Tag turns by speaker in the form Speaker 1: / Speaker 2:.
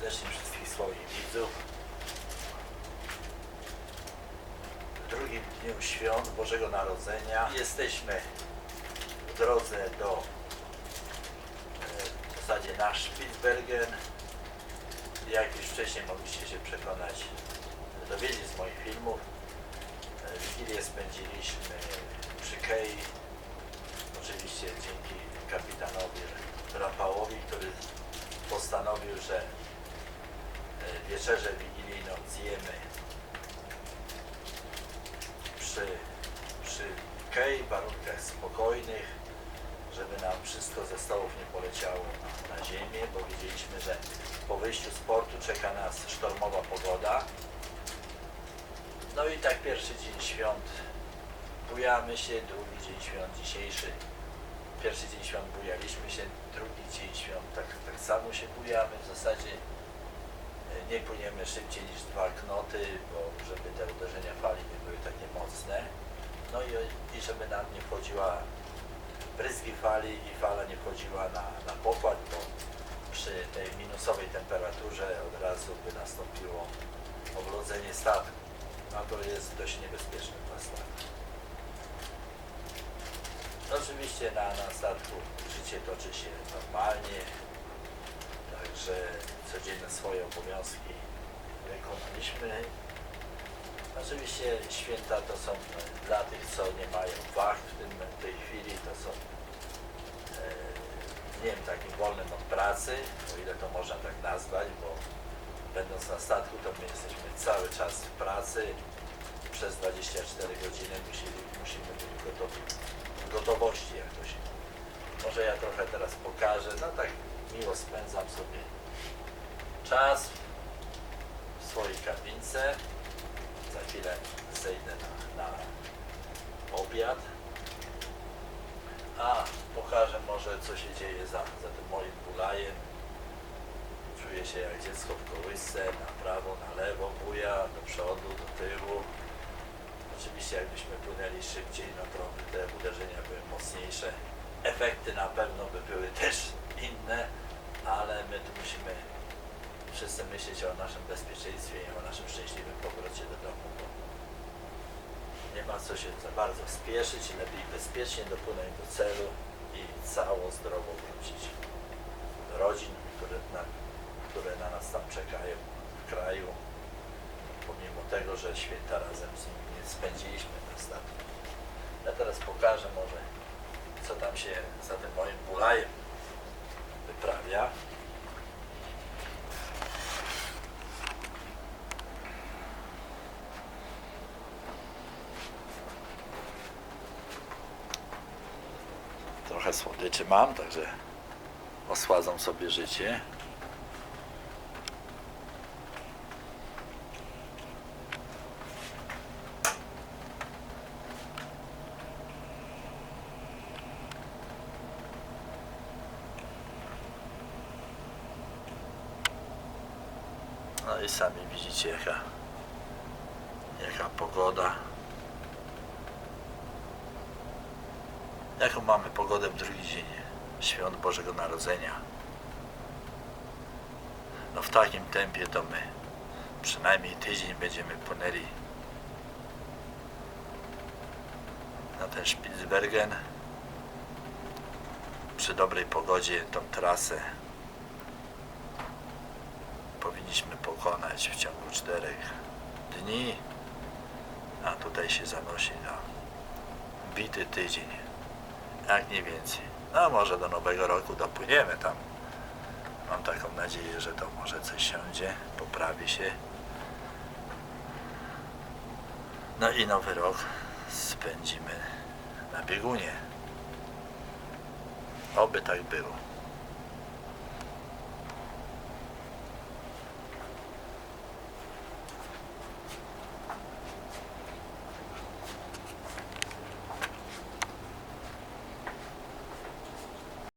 Speaker 1: serdecznie wszystkich swoich widzów. W drugim dniu świąt Bożego Narodzenia jesteśmy w drodze do e, w zasadzie na Spitsbergen. Jak już wcześniej mogliście się przekonać, dowiedzieć z moich filmów, e, Wigilię spędziliśmy przy Kei. Oczywiście dzięki kapitanowi Rapałowi, który postanowił, że wieczerzę wigilijną zjemy przy, przy Kei, w warunkach spokojnych, żeby nam wszystko ze stołów nie poleciało na, na ziemię, bo wiedzieliśmy, że po wyjściu z portu czeka nas sztormowa pogoda. No i tak pierwszy dzień świąt bujamy się, drugi dzień świąt dzisiejszy. Pierwszy dzień świąt bujaliśmy się, drugi dzień świąt tak, tak samo się bujamy. W zasadzie nie płyniemy szybciej niż dwa knoty, bo żeby te uderzenia fali nie były takie mocne. No i, i żeby nam nie wchodziła bryzgi fali i fala nie wchodziła na, na pokład, bo przy tej minusowej temperaturze od razu by nastąpiło oblodzenie statku. A to jest dość niebezpieczne dla statku. Oczywiście na, na statku życie toczy się normalnie, także codzienne swoje obowiązki wykonaliśmy. Oczywiście święta to są dla tych, co nie mają wacht w, tym, w tej chwili, to są e, dniem takim wolnym od pracy, o ile to można tak nazwać, bo będąc na statku, to my jesteśmy cały czas w pracy, przez 24 godziny musieli, musimy być gotowi, gotowości, jak to się Może ja trochę teraz pokażę, no tak miło spędzam sobie czas w swojej kabince. Za chwilę zejdę na, na obiad. A, pokażę może co się dzieje za, za tym moim bulajem. Czuję się jak dziecko w kołysce, na prawo, na lewo, buja, do przodu, do tyłu. Oczywiście jakbyśmy płynęli szybciej, no to te uderzenia były mocniejsze. Efekty na pewno by były też myśleć o naszym bezpieczeństwie i o naszym szczęśliwym powrocie do domu. Nie ma co się za bardzo spieszyć, lepiej bezpiecznie dopłynąć do celu i cało zdrowo wrócić do rodzin, które na, które na nas tam czekają w kraju, pomimo tego, że święta razem z nimi nie spędziliśmy statku. Ja teraz pokażę może, co tam się za tym moim bulajem Trochę słodyczy mam, także osładzam sobie życie. No i sami widzicie jaka, jaka pogoda. Jaką mamy pogodę w drugi dzień świąt Bożego Narodzenia? No w takim tempie to my przynajmniej tydzień będziemy płynęli na ten Spitsbergen. Przy dobrej pogodzie tą trasę powinniśmy pokonać w ciągu czterech dni, a tutaj się zanosi na bity tydzień, jak nie więcej. No może do nowego roku dopłyniemy tam. Mam taką nadzieję, że to może coś siądzie, poprawi się. No i nowy rok spędzimy na biegunie. Oby tak było.